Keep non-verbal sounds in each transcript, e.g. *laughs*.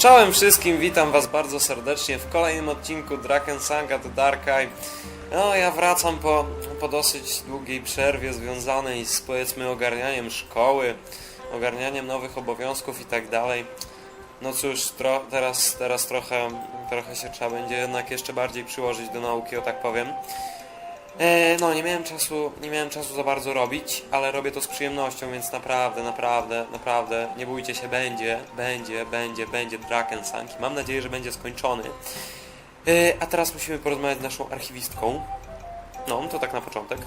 Czołem wszystkim, witam was bardzo serdecznie w kolejnym odcinku Draken Saga The Dark Eye. No, ja wracam po, po dosyć długiej przerwie związanej z powiedzmy ogarnianiem szkoły, ogarnianiem nowych obowiązków i tak dalej. No cóż, tro, teraz, teraz trochę, trochę się trzeba będzie jednak jeszcze bardziej przyłożyć do nauki, o tak powiem. E, no, nie miałem czasu, nie miałem czasu za bardzo robić, ale robię to z przyjemnością, więc naprawdę, naprawdę, naprawdę, nie bójcie się, będzie, będzie, będzie, będzie Drakensang. Mam nadzieję, że będzie skończony. E, a teraz musimy porozmawiać z naszą archiwistką. No, to tak na początek.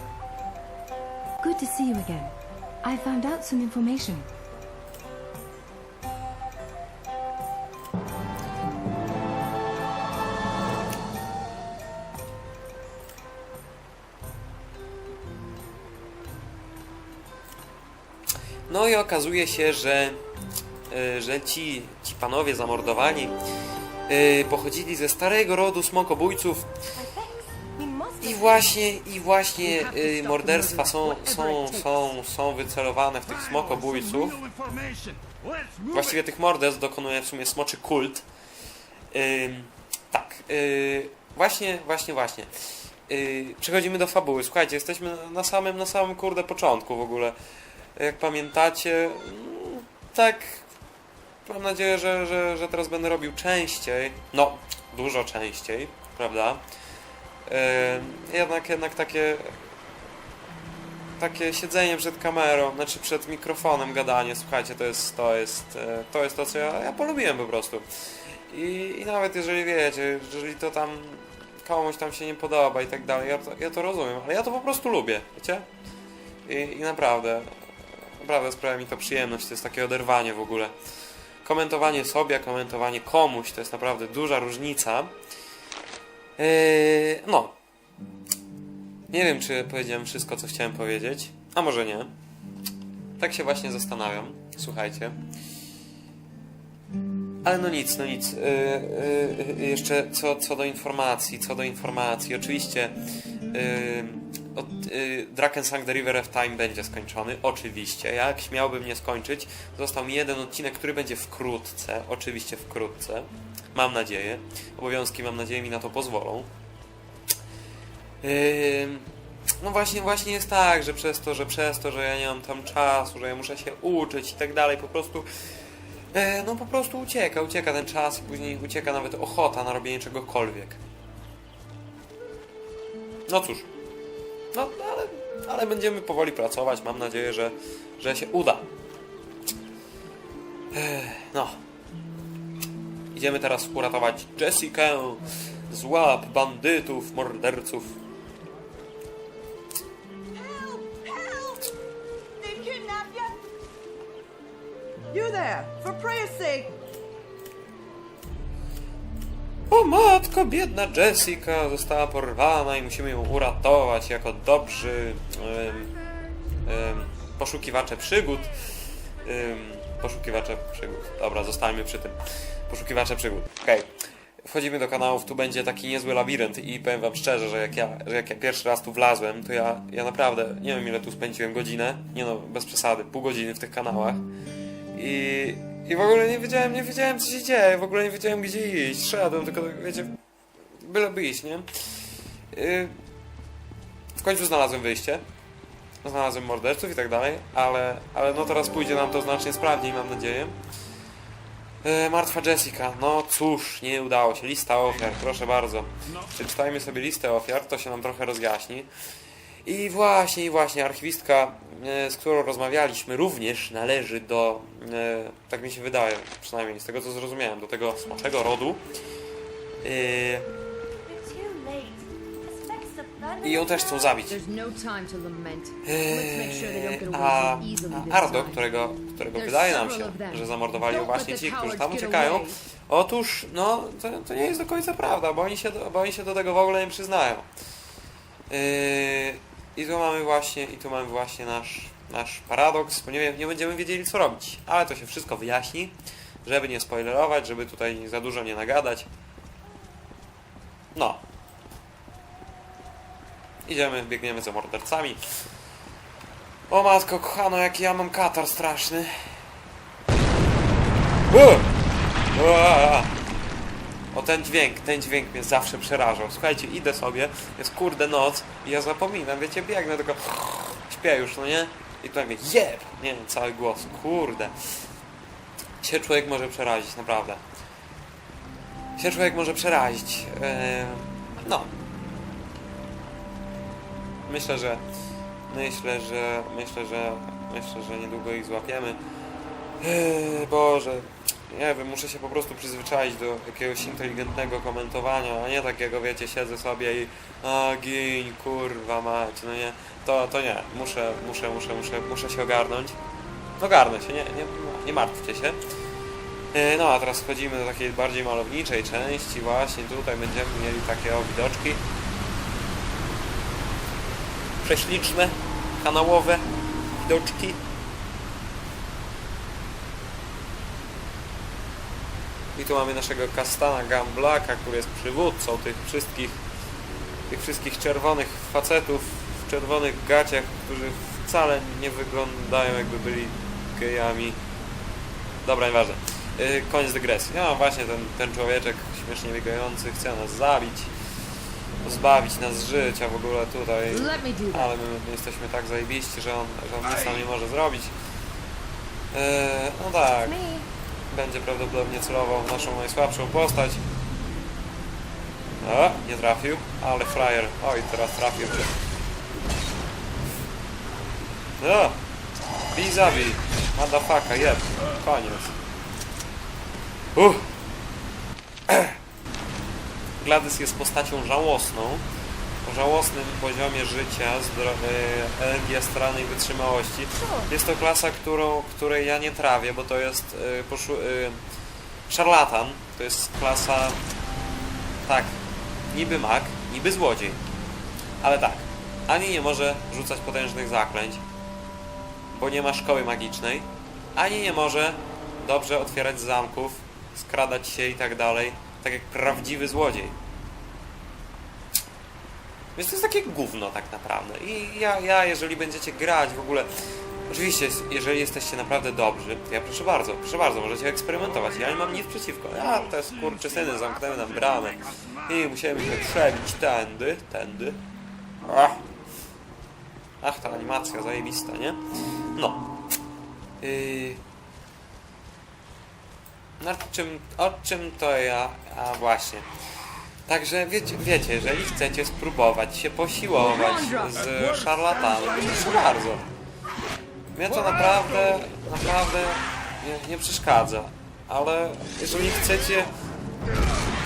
Good to see you again. I found out some information. No i okazuje się, że, e, że ci, ci panowie zamordowani e, pochodzili ze starego rodu smokobójców i właśnie, i właśnie e, morderstwa są, są, są, są wycelowane w tych smokobójców. Właściwie tych morderstw dokonuje w sumie smoczy kult. Tak, właśnie, właśnie, właśnie. Przechodzimy do fabuły. Słuchajcie, jesteśmy na samym, na samym kurde początku w ogóle. Jak pamiętacie, mm, tak, mam nadzieję, że, że, że teraz będę robił częściej. No, dużo częściej, prawda? Yy, jednak, jednak takie takie siedzenie przed kamerą, znaczy przed mikrofonem, gadanie, słuchajcie, to jest to, jest, e, to, jest to co ja, ja polubiłem po prostu. I, I nawet jeżeli wiecie, jeżeli to tam komuś tam się nie podoba i tak dalej, ja to, ja to rozumiem, ale ja to po prostu lubię, wiecie? I, I naprawdę, naprawdę sprawia mi to przyjemność, to jest takie oderwanie w ogóle. Komentowanie sobie, komentowanie komuś, to jest naprawdę duża różnica. Yy, no, nie wiem, czy powiedziałem wszystko, co chciałem powiedzieć, a może nie. Tak się właśnie zastanawiam. Słuchajcie. Ale no nic, no nic. Yy, yy, yy, jeszcze co, co do informacji, co do informacji. Oczywiście od, yy, Drakensang The River of Time będzie skończony. Oczywiście. Jak śmiałbym nie skończyć. Został mi jeden odcinek, który będzie wkrótce. Oczywiście wkrótce. Mam nadzieję. Obowiązki, mam nadzieję, mi na to pozwolą. No właśnie, właśnie jest tak, że przez to, że przez to, że ja nie mam tam czasu, że ja muszę się uczyć i tak dalej, po prostu e, no po prostu ucieka, ucieka ten czas i później ucieka nawet ochota na robienie czegokolwiek. No cóż. No, ale, ale będziemy powoli pracować, mam nadzieję, że, że się uda. No. Idziemy teraz uratować Jessikę z łap bandytów, morderców. You there! For prayer's sake! O matko, biedna Jessica została porwana i musimy ją uratować jako dobrzy poszukiwacze przygód. Poszukiwacze przygód. Dobra, zostańmy przy tym. Poszukiwacze przygód. Okej. Wchodzimy do kanałów, tu będzie taki niezły labirynt i powiem wam szczerze, że jak ja, że jak ja pierwszy raz tu wlazłem, to ja, ja naprawdę nie wiem ile tu spędziłem godzinę, nie no, bez przesady, pół godziny w tych kanałach i, i w ogóle nie wiedziałem, nie wiedziałem co się dzieje, w ogóle nie wiedziałem gdzie iść, szedłem, tylko wiecie, byleby iść, nie? Yy, w końcu znalazłem wyjście, znalazłem morderców i tak dalej, ale, ale no teraz pójdzie nam to znacznie sprawniej, mam nadzieję. E, martwa Jessica. No cóż, nie udało się. Lista ofiar, proszę bardzo. Przeczytajmy sobie listę ofiar, to się nam trochę rozjaśni. I właśnie, i właśnie, archiwistka, e, z którą rozmawialiśmy, również należy do, e, tak mi się wydaje, przynajmniej z tego co zrozumiałem, do tego smoczego rodu. E, I ją też chcą zabić. No a, a Ardo, którego, którego wydaje nam się, że zamordowali właśnie ci, którzy tam uciekają. Otóż, no, to, to nie jest do końca prawda, bo oni się do, bo oni się do tego w ogóle nie przyznają. Yy, I tu mamy właśnie, i tu mamy właśnie nasz, nasz paradoks, bo nie, będziemy wiedzieli co robić, ale to się wszystko wyjaśni, żeby nie spoilerować, żeby tutaj za dużo nie nagadać. No. Idziemy, biegniemy za mordercami. O matko, kochano, jaki ja mam katar straszny. O! Ua! O ten dźwięk, ten dźwięk mnie zawsze przerażał. Słuchajcie, idę sobie, jest kurde noc i ja zapominam, wiecie, biegnę tylko śpię już, no nie? I tutaj mnie jeb! Nie wiem, cały głos, kurde. Się człowiek może przerazić, naprawdę. Się człowiek może przerazić. Eee, no. Myślę, że myślę, że myślę, że myślę, że niedługo ich złapiemy. Eee, Boże, nie wiem, muszę się po prostu przyzwyczaić do jakiegoś inteligentnego komentowania, a nie takiego, wiecie, siedzę sobie i a gin, kurwa mać, no nie, to, to nie, muszę, muszę, muszę, muszę, muszę się ogarnąć. Ogarnę się, nie, nie, nie martwcie się. E, No a teraz wchodzimy do takiej bardziej malowniczej części, właśnie tutaj będziemy mieli takie o widoczki. Prześliczne, kanałowe widoczki. I tu mamy naszego Kastana Gamblaka, który jest przywódcą tych wszystkich tych wszystkich czerwonych facetów w czerwonych gaciach, którzy wcale nie wyglądają jakby byli gejami. Dobra, nieważne. Yy, koniec dygresji. No właśnie, ten, ten człowieczek śmiesznie biegający chce nas zabić, pozbawić nas życia w ogóle tutaj. Ale my, my jesteśmy tak zajebiści, że on, że on nic nam nie może zrobić. Yy, no tak, Me. Będzie prawdopodobnie celował w naszą najsłabszą postać. O, nie trafił, ale frajer. Oj, teraz trafił. No, bij zabij. Motherfucker, jeb. Koniec. Uff. *clears throat* Gladys jest postacią żałosną, żałosnym poziomie życia, energii astralnej wytrzymałości. Jest to klasa, którą, której ja nie trawię, bo to jest poszu- e, szarlatan. To jest klasa, tak, niby mag, niby złodziej. Ale tak, ani nie może rzucać potężnych zaklęć, bo nie ma szkoły magicznej, ani nie może dobrze otwierać zamków, skradać się i tak dalej, tak jak prawdziwy złodziej. Więc to jest takie gówno tak naprawdę. I ja, ja jeżeli będziecie grać w ogóle... Oczywiście, jeżeli jesteście naprawdę dobrzy, to ja proszę bardzo, proszę bardzo, możecie eksperymentować. Ja nie mam nic przeciwko. Ja te skurczysyny zamknęły nam bramę i musiałem się przebić tędy, tędy. Ach, Ach ta animacja zajebista, nie? No. Yy... Nad czym, o czym to ja... A właśnie. Także wiecie, wiecie, jeżeli chcecie spróbować się posiłować z szarlatanem, proszę bardzo. Mnie to naprawdę, naprawdę nie, nie przeszkadza. Ale jeżeli chcecie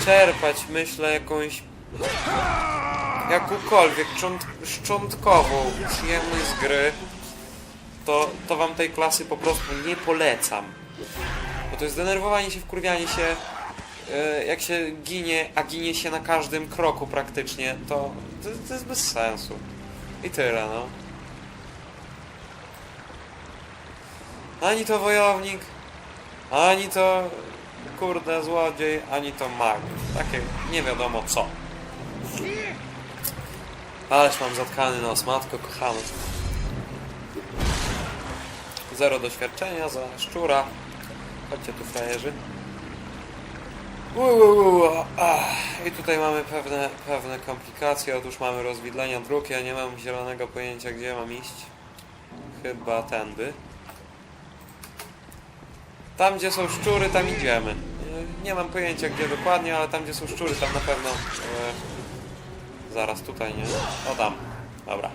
czerpać, myślę, jakąś jakąkolwiek cząt, szczątkową przyjemność z gry, to, to wam tej klasy po prostu nie polecam. Bo to jest denerwowanie się, wkurwianie się, jak się ginie, a ginie się na każdym kroku praktycznie, to, to, to jest bez sensu. I tyle, no. Ani to wojownik, ani to kurde złodziej, ani to mag. Takie nie wiadomo co. Ależ mam zatkany nos, matko kochany. Zero doświadczenia za szczura. Chodźcie tu frajerzy. I tutaj mamy pewne, pewne komplikacje. Otóż mamy rozwidlenia dróg. Ja nie mam zielonego pojęcia gdzie mam iść. Chyba tędy. Tam gdzie są szczury, tam idziemy. Nie- Nie mam pojęcia gdzie dokładnie, ale tam gdzie są szczury, tam na pewno... E, zaraz tutaj, nie? O tam. Dobra.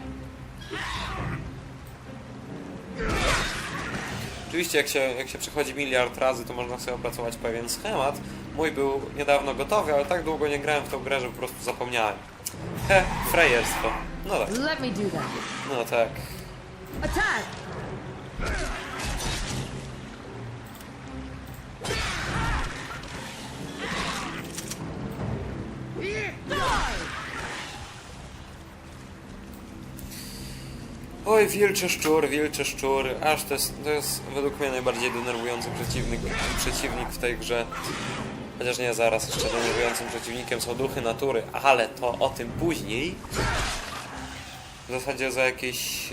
Oczywiście jak się, jak się przechodzi miliard razy, to można sobie opracować pewien schemat. Mój był niedawno gotowy, ale tak długo nie grałem w tą grę, że po prostu zapomniałem. He, frejerstwo. No tak, Let me do that. no tak. Attack! Oj, wilczy szczur, wilczy szczur, aż to jest, to jest według mnie najbardziej denerwujący przeciwnik, przeciwnik w tej grze. Chociaż nie, zaraz jeszcze denerwującym przeciwnikiem są duchy natury, ale to o tym później. W zasadzie za jakieś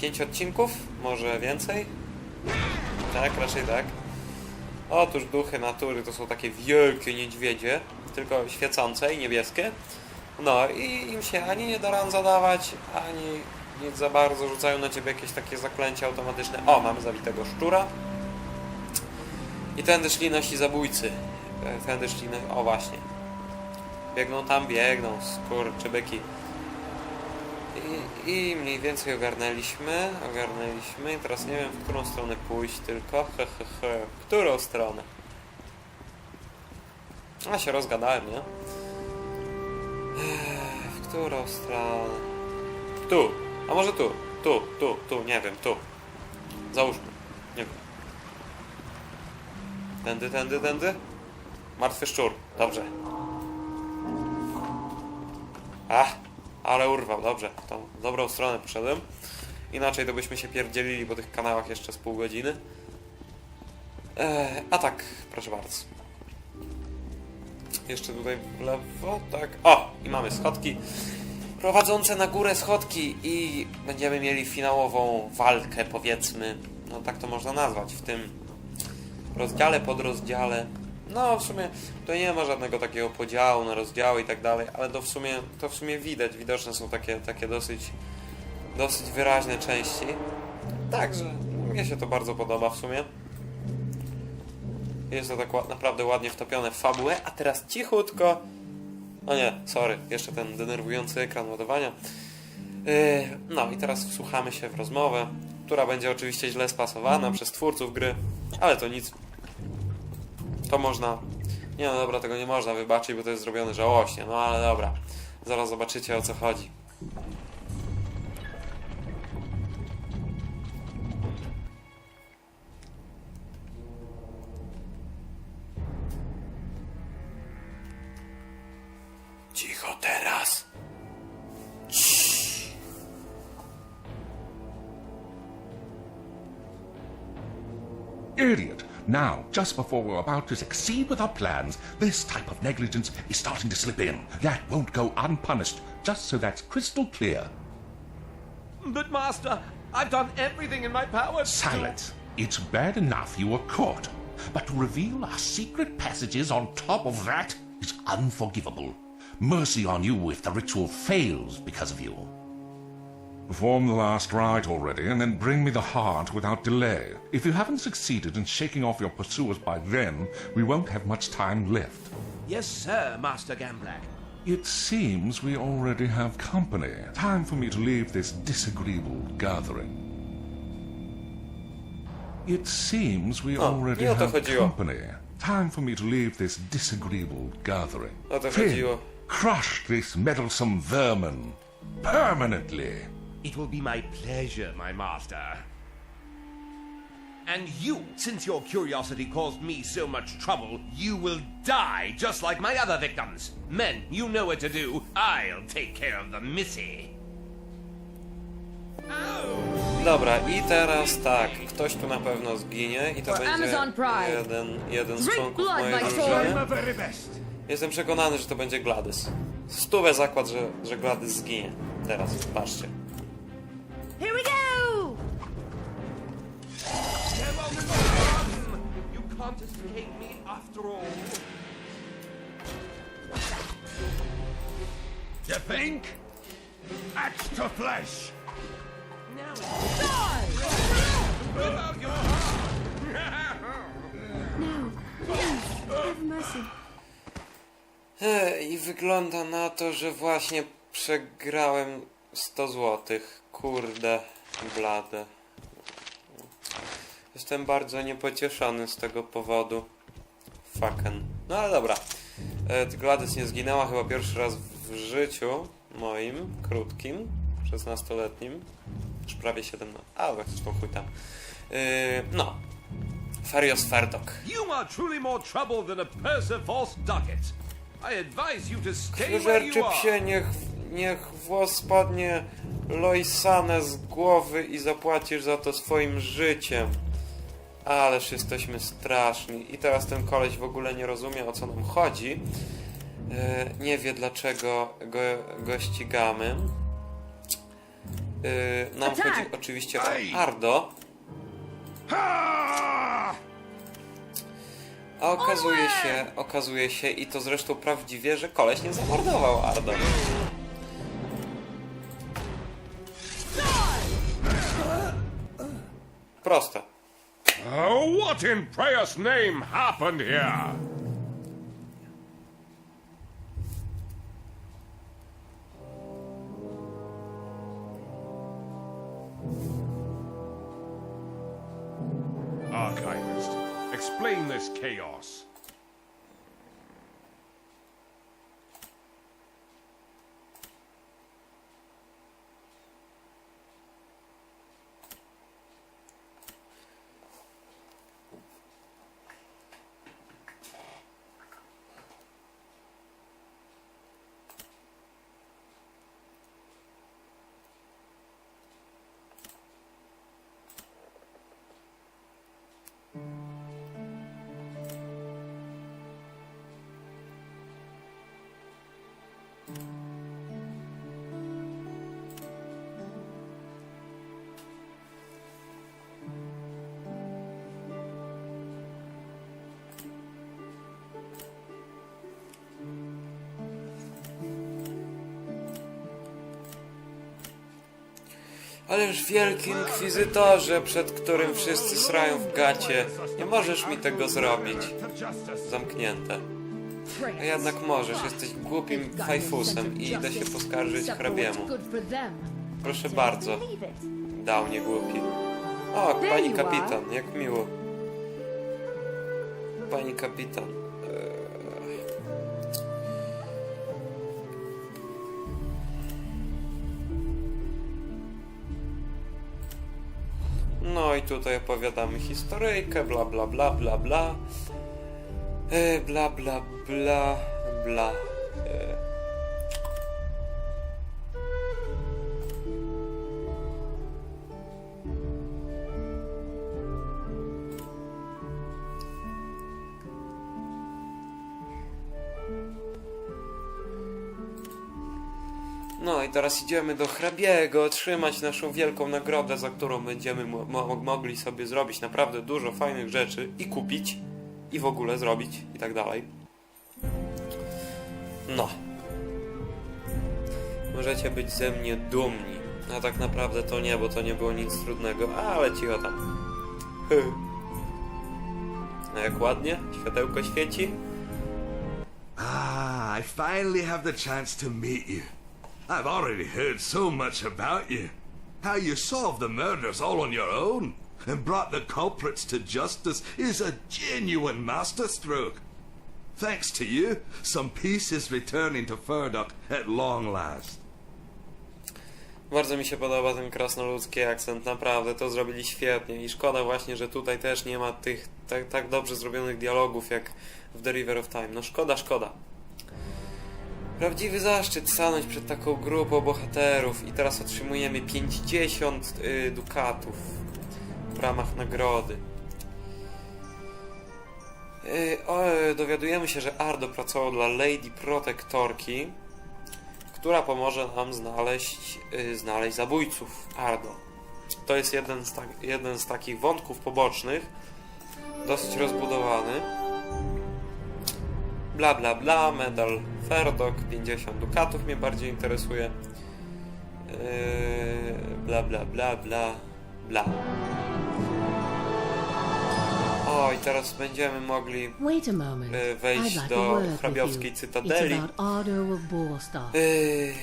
5 odcinków, może więcej? Tak, raczej tak. Otóż duchy natury to są takie wielkie niedźwiedzie, tylko świecące i niebieskie. No i im się ani nie da ran zadawać, ani nic za bardzo rzucają na ciebie jakieś takie zaklęcia automatyczne. O, mamy zabitego szczura. I tędy szli nasi zabójcy. E, Tędy szli, na... o właśnie. Biegną tam, biegną, skurczybyki. I, I mniej więcej ogarnęliśmy, ogarnęliśmy i teraz nie wiem w którą stronę pójść tylko, he, he, he. w którą stronę? A się rozgadałem, nie? W którą stronę? Tu, a może tu, tu, tu, tu, nie wiem, tu. Załóżmy, nie wiem. Tędy, tędy, tędy? Martwy szczur, dobrze. Ach, ale urwał, dobrze. W dobrą stronę poszedłem. Inaczej to byśmy się pierdzielili po tych kanałach jeszcze z pół godziny. Eee, a tak, proszę bardzo. Jeszcze tutaj w lewo, tak. O! I mamy schodki prowadzące na górę schodki i będziemy mieli finałową walkę, powiedzmy. No tak to można nazwać w tym rozdziale, podrozdziale. No w sumie to nie ma żadnego takiego podziału na rozdziały i tak dalej, ale to w sumie, to w sumie widać, widoczne są takie, takie dosyć, dosyć wyraźne części. Także mnie się to bardzo podoba w sumie. Jest to tak naprawdę ładnie wtopione w fabułę, a teraz cichutko. O nie, sorry, jeszcze ten denerwujący ekran ładowania. Yy, no i teraz wsłuchamy się w rozmowę, która będzie oczywiście źle spasowana przez twórców gry, ale to nic. To można. Nie no dobra, tego nie można wybaczyć, bo to jest zrobione żałośnie, no ale dobra. Zaraz zobaczycie o co chodzi. Just before we're about to succeed with our plans, this type of negligence is starting to slip in. That won't go unpunished, just so that's crystal clear. But, Master, I've done everything in my power. to- Silence. It's bad enough you were caught, but to reveal our secret passages on top of that is unforgivable. Mercy on you if the ritual fails because of you. Perform the last rite already, and then bring me the heart without delay. If you haven't succeeded in shaking off your pursuers by then, we won't have much time left. Yes, sir, Master Gamblak. It seems we already have company. Time for me to leave this disagreeable gathering. It seems we O, already nie o to have chodziło. company. Time for me to leave this disagreeable gathering. O to Finn, chodziło. crush this meddlesome vermin permanently. It will be my pleasure, my master. And you, since your curiosity caused me so much trouble, you will die just like my other victims. Men, you know what to do. I'll take care of the missy. Dobra, i teraz tak, ktoś tu na pewno zginie i to będzie jeden, jeden z członków blood, mojej drużyny. sword. very best. Jestem przekonany, że to będzie Gladys. Stówę zakład, że, że Gladys zginie. Teraz, patrzcie. Can't escape me after all. You think? Axe to flesh! No, please, have mercy. I wygląda na to, że właśnie przegrałem 100 złotych. Kurde, blade. Jestem bardzo niepocieszony z tego powodu. Fucken. No ale dobra. E, Gladys nie zginęła chyba pierwszy raz w życiu moim, krótkim, 16-letnim. Już prawie 17. A, zresztą chuj tam. E, no. Ferios Ferdok. You are truly more trouble than a. I advise you to stay where you psie, niech, niech włos spadnie Loisanę z głowy i zapłacisz za to swoim życiem. Ależ jesteśmy straszni. I teraz ten koleś w ogóle nie rozumie o co nam chodzi. E, nie wie dlaczego go, go ścigamy. E, nam Attack! chodzi oczywiście o Ardo. A okazuje się, okazuje się i to zresztą prawdziwie, że koleś nie zamordował Ardo. Proste. Oh, what in Prayer's name happened here? Archivist, explain this chaos. Ależ wielki inkwizytorze, przed którym wszyscy srają w gacie, nie możesz mi tego zrobić. Zamknięte. A jednak możesz, jesteś głupim fajfusem i idę się poskarżyć hrabiemu. Proszę bardzo, dał nie głupi. O, pani kapitan, jak miło. Pani kapitan. Tutaj opowiadamy historyjkę, bla bla bla bla bla. E, bla bla bla bla. No i teraz idziemy do hrabiego otrzymać naszą wielką nagrodę, za którą będziemy mo mo mogli sobie zrobić naprawdę dużo fajnych rzeczy i kupić i w ogóle zrobić i tak dalej. No. Możecie być ze mnie dumni. A tak naprawdę to nie, bo to nie było nic trudnego, ale cicho tam. *laughs* A jak ładnie, światełko świeci. Ah, I finally have the chance to meet you. I've already heard so much about you. How you solved the murders all on your own and brought the culprits to justice is a genuine masterstroke. Thanks to you, some peace is returning to Furdock at long last. Bardzo mi się podoba ten krasnoludzki akcent, naprawdę to zrobili świetnie i szkoda właśnie, że tutaj też nie ma tych tak, tak dobrze zrobionych dialogów jak w The River of Time. No szkoda, szkoda. Prawdziwy zaszczyt stanąć przed taką grupą bohaterów i teraz otrzymujemy 50 y, dukatów w ramach nagrody. Y, o, dowiadujemy się, że Ardo pracował dla Lady Protectorki, która pomoże nam znaleźć, y, znaleźć zabójców Ardo. To jest jeden z, tak, jeden z takich wątków pobocznych, dosyć rozbudowany. Bla bla bla, medal Ferdok, 50 dukatów mnie bardziej interesuje. Yy, bla bla bla bla bla. O, i teraz będziemy mogli y, I'd wejść do hrabiowskiej cytadeli. Yy,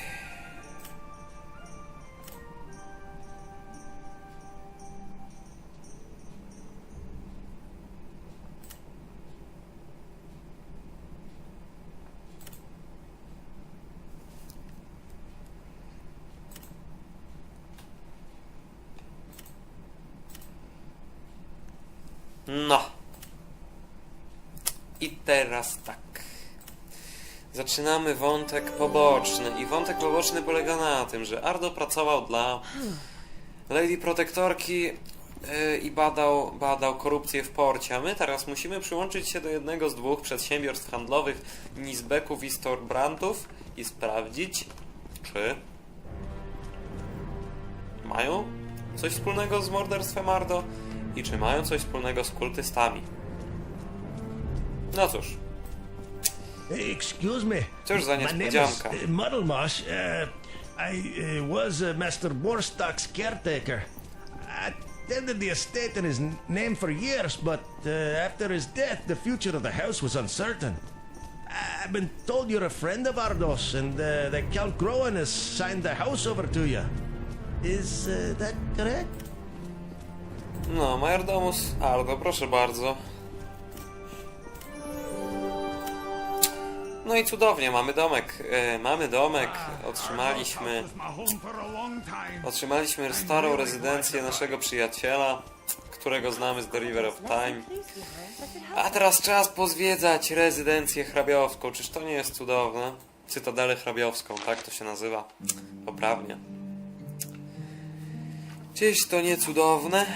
teraz tak. Zaczynamy wątek poboczny. I wątek poboczny polega na tym, że Ardo pracował dla Lady Protektorki yy, i badał, badał korupcję w porcie. A my teraz musimy przyłączyć się do jednego z dwóch przedsiębiorstw handlowych Nisbeków i Storbrandów i sprawdzić, czy mają coś wspólnego z morderstwem Ardo i czy mają coś wspólnego z kultystami. No cóż, Excuse me. Cóż za My name is niespodzianka. uh, Muddlemosh. Uh, I uh, was uh, Master Borstock's caretaker. I tended the estate in his name for years, but uh, after his death, the future of the house was uncertain. I've been told you're a friend of Ardos, and uh, that Count Groen has signed the house over to you. Is uh, that correct? no, Majordomus Ardo, proszę bardzo. No i cudownie, mamy domek. E, mamy domek, otrzymaliśmy. Otrzymaliśmy starą rezydencję naszego przyjaciela, którego znamy z The River of Time. A teraz czas pozwiedzać rezydencję hrabiowską. Czyż to nie jest cudowne? Cytadelę hrabiowską, tak to się nazywa. Poprawnie. Czyż to nie cudowne?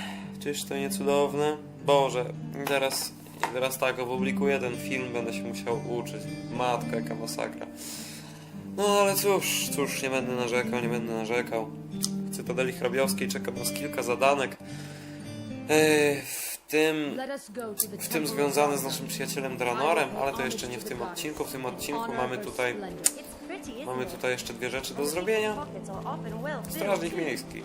Czyż to nie cudowne? Boże, i teraz, i teraz tak, opublikuję ten film, będę się musiał uczyć. Matko, jaka masakra. No ale cóż, cóż, nie będę narzekał, nie będę narzekał. W Cytadeli Hrabiowskiej czeka nas kilka zadanek. Yy, w tym w tym związane z naszym przyjacielem Dranorem, ale to jeszcze nie w tym odcinku. W tym odcinku mamy tutaj mamy tutaj jeszcze dwie rzeczy do zrobienia. Strażnik miejski.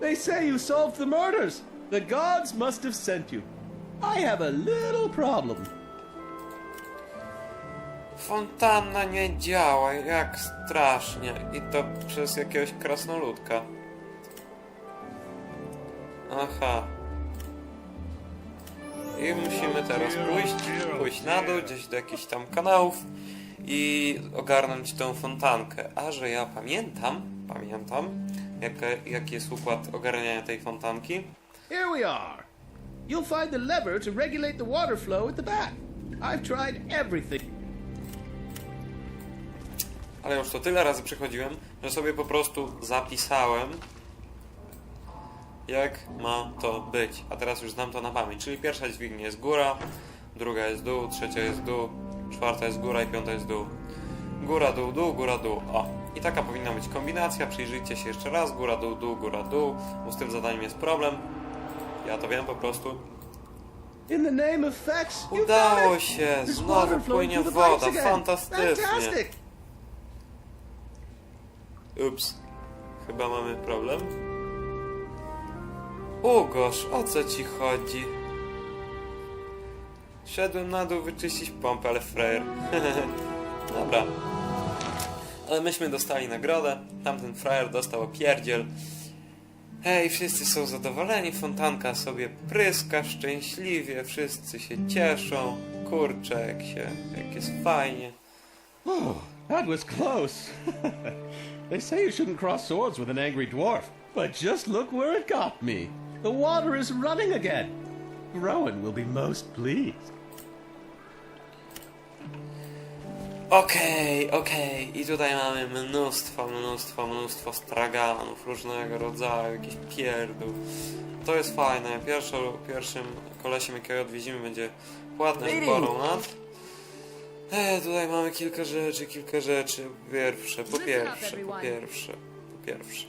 They say you solved the murders. The gods must have sent you. I have a little problem. Fontanna nie działa, jak strasznie. I to przez jakiegoś krasnoludka. Aha. I musimy teraz pójść, pójść na dół, gdzieś do jakichś tam kanałów i ogarnąć tą fontankę. A że ja pamiętam, pamiętam, jak, jaki jest układ ogarniania tej fontanki. Here we are. You'll find the lever to regulate the water flow at the back. I've tried everything. Ale już to tyle razy przychodziłem, że sobie po prostu zapisałem, jak ma to być. A teraz już znam to na pamięć. Czyli pierwsza dźwignia jest góra, druga jest dół, trzecia jest dół, czwarta jest góra i piąta jest dół. Góra, dół, dół, góra, dół. O. I taka powinna być kombinacja. Przyjrzyjcie się jeszcze raz. Góra, dół, dół, góra, dół. Bo z tym zadaniem jest problem. Ja to wiem po prostu. Udało się! Znowu płynie woda. Fantastycznie. Ups. Chyba mamy problem. Ugoż, o co ci chodzi? Szedłem na dół wyczyścić pompę, ale frajer. *laughs* Dobra. Ale myśmy dostali nagrodę. Tamten frajer dostał opierdziel. Hej, wszyscy są zadowoleni. Fontanka sobie pryska szczęśliwie. Wszyscy się cieszą. Kurczę, jak się... jak jest fajnie. Oh, that was close. *laughs* they say you shouldn't cross swords with an angry dwarf, but just look where it got me. The water is running again. Rowan will be most pleased. Okej, okej. I tutaj mamy mnóstwo, mnóstwo, mnóstwo straganów różnego rodzaju, jakiś pierdół. To jest fajne. Pierwszą, pierwszym kolesiem, jakiego odwiedzimy, będzie płatność Boronat. E, tutaj mamy kilka rzeczy, kilka rzeczy. Pierwsze, po pierwsze, po pierwsze, po pierwsze.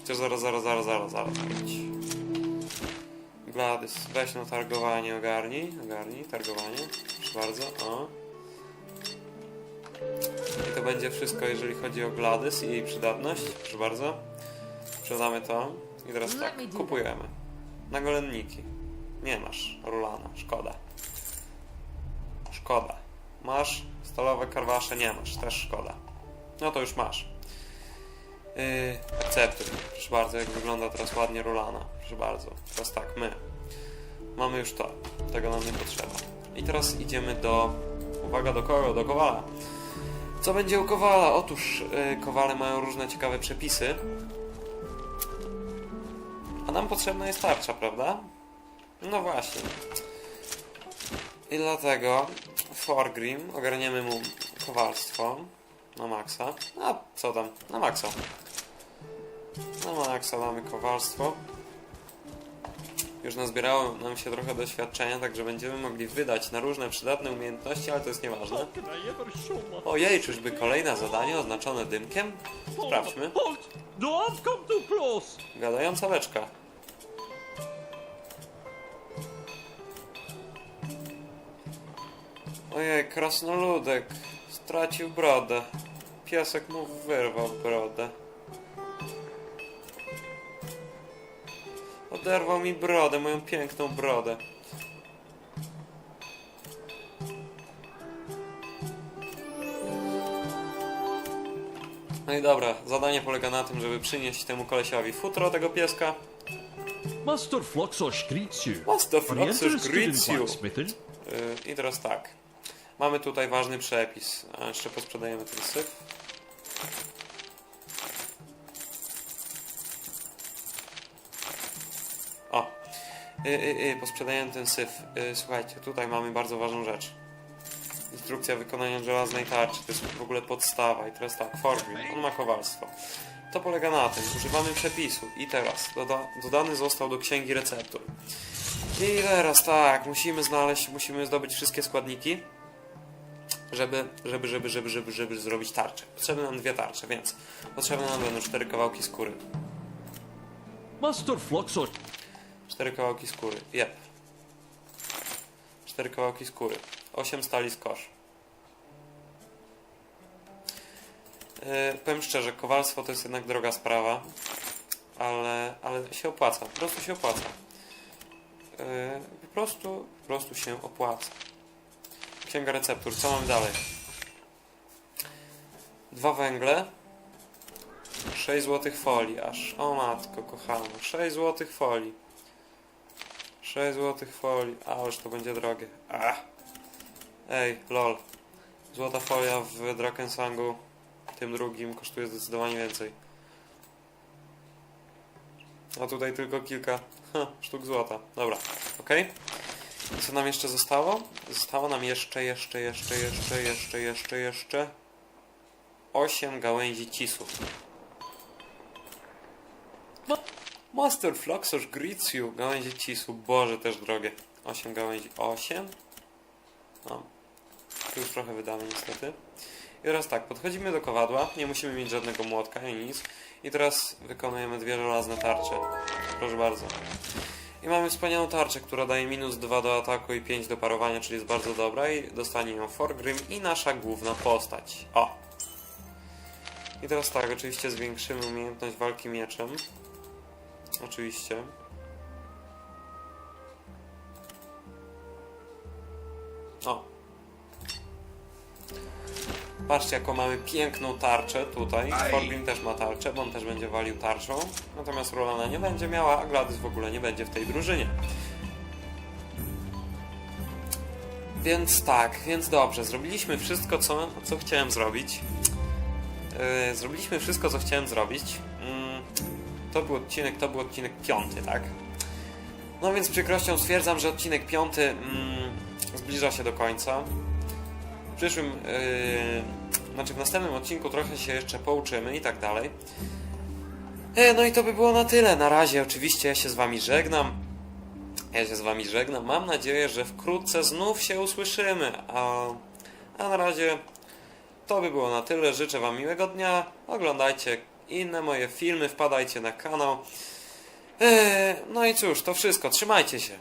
Chociaż zaraz, zaraz, zaraz, zaraz, zaraz. Gladys, weź no targowanie, ogarnij, ogarnij, targowanie. Proszę bardzo, o. I to będzie wszystko, jeżeli chodzi o Gladys i jej przydatność. Proszę bardzo. Sprzedamy to. I teraz tak, kupujemy. Na golenniki. Nie masz Rulana, szkoda. Szkoda. Masz stalowe karwasze? Nie masz, też szkoda. No to już masz. Yy, akceptuj. Proszę bardzo, jak wygląda teraz ładnie Rulana. Proszę bardzo. Teraz tak, my. Mamy już to. Tego nam nie potrzeba. I teraz idziemy do... Uwaga, do kogo? Do Kowala. Co będzie u Kowala? Otóż yy, Kowale mają różne ciekawe przepisy. A nam potrzebna jest tarcza, prawda? No właśnie. I dlatego Forgrim ogarniemy mu kowalstwo na maksa. A co tam? Na maksa. Na maksa mamy kowalstwo. Już nazbierało nam się trochę doświadczenia, także będziemy mogli wydać na różne przydatne umiejętności, ale to jest nieważne. Ojej, czyżby kolejne zadanie oznaczone dymkiem? Sprawdźmy. Close. Gadająca beczka. Ojej, krasnoludek. Stracił brodę. Piesek mu wyrwał brodę. Oderwał mi brodę, moją piękną brodę. No i dobra, zadanie polega na tym, żeby przynieść temu kolesiowi futro tego pieska. Master greets you. Master you. blacksmithing? Yy, I teraz tak. Mamy tutaj ważny przepis. A jeszcze posprzedajemy ten syf. y, y, y, ten syf, y, słuchajcie, tutaj mamy bardzo ważną rzecz. Instrukcja wykonania żelaznej tarczy, to jest w ogóle podstawa. I teraz tak, Forbin, on ma kowalstwo. To polega na tym, używamy przepisu i teraz doda, dodany został do księgi receptur. I teraz tak, musimy znaleźć, musimy zdobyć wszystkie składniki, żeby, żeby, żeby, żeby, żeby, żeby zrobić tarczę. Potrzebne nam dwie tarcze, więc potrzebne nam będą cztery kawałki skóry. Master Floxor 4 kawałki skóry. Jep. 4 kawałki skóry. 8 stali z kosz. Yy, powiem szczerze, kowalstwo to jest jednak droga sprawa, ale, ale się opłaca. Po prostu się opłaca. Yy, po, prostu, po prostu się opłaca. Księga receptur. Co mamy dalej? Dwa węgle. 6 złotych folii aż. O matko kochana. 6 złotych folii. 6 złotych folii, ależ to będzie drogie. Ach. Ej, lol. Złota folia w Drakensangu, tym drugim, kosztuje zdecydowanie więcej. A tutaj tylko kilka ha, sztuk złota. Dobra. I Co nam jeszcze zostało? Zostało nam jeszcze, jeszcze, jeszcze, jeszcze, jeszcze, jeszcze, jeszcze... 8 gałęzi cisów. Master greets you. Gałęzie cisu. Boże, też drogie. 8 gałęzi. 8? No. Tu już trochę wydamy niestety. I teraz tak, podchodzimy do kowadła. Nie musimy mieć żadnego młotka ani nic. I teraz wykonujemy dwie żelazne tarcze. Proszę bardzo. I mamy wspaniałą tarczę, która daje minus 2 do ataku i 5 do parowania, czyli jest bardzo dobra i dostanie ją Forgrim i nasza główna postać. O! I teraz tak, oczywiście zwiększymy umiejętność walki mieczem. Oczywiście. O! Patrzcie, jaką mamy piękną tarczę tutaj. Forgrim też ma tarczę, bo on też będzie walił tarczą. Natomiast Rolana nie będzie miała, a Gladys w ogóle nie będzie w tej drużynie. Więc tak, więc dobrze. Zrobiliśmy wszystko, co, co chciałem zrobić. Yy, zrobiliśmy wszystko, co chciałem zrobić. Mm, to był odcinek, to był odcinek piąty, tak? No więc z przykrością stwierdzam, że odcinek piąty mm, zbliża się do końca. W przyszłym, yy, znaczy w następnym odcinku trochę się jeszcze pouczymy i tak dalej. E, no i to by było na tyle. Na razie oczywiście ja się z wami żegnam. Ja się z wami żegnam. Mam nadzieję, że wkrótce znów się usłyszymy. A, a na razie to by było na tyle. Życzę wam miłego dnia. Oglądajcie inne moje filmy, wpadajcie na kanał. Eee, no i cóż, to wszystko. Trzymajcie się.